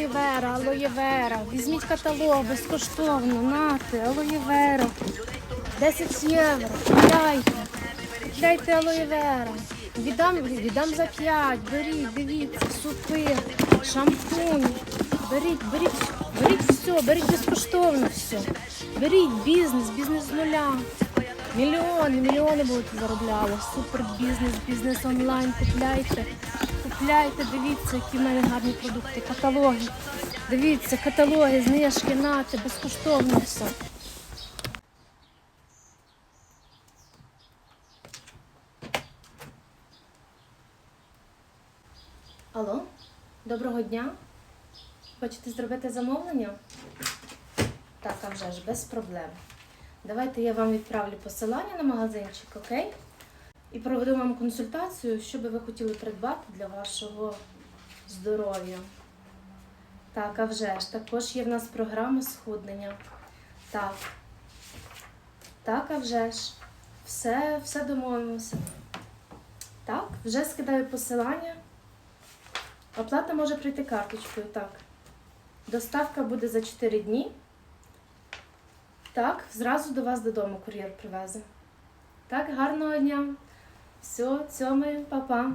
алоє вера, алоє вера. Візьміть каталог безкоштовно, нате, алоє вера. 10 євро. Купляйте. Купляйте алоє вера. Віддам, віддам за 5. Беріть, дивіться, супи, шампунь. Беріть, беріть, беріть все, беріть безкоштовно все. Беріть бізнес, бізнес з нуля. Мільйони, мільйони будете заробляли. Супер бізнес, бізнес онлайн. Купляйте. Купляйте, дивіться, які в мене гарні продукти. Каталоги. Дивіться, каталоги, знижки, нати, безкоштовно все. Алло, доброго дня. Хочете зробити замовлення? Так, а вже ж, без проблем. Давайте я вам відправлю посилання на магазинчик, окей? І проведу вам консультацію, що би ви хотіли придбати для вашого здоров'я. Так, а вже ж, також є в нас програма схуднення. Так. Так, а вже ж. Все, все домовимося. Так, вже скидаю посилання. Оплата може прийти карточкою, так. Доставка буде за 4 дні. Так, зразу до вас додому кур'єр привезе. Так, гарного дня. Все, цьому, па-па.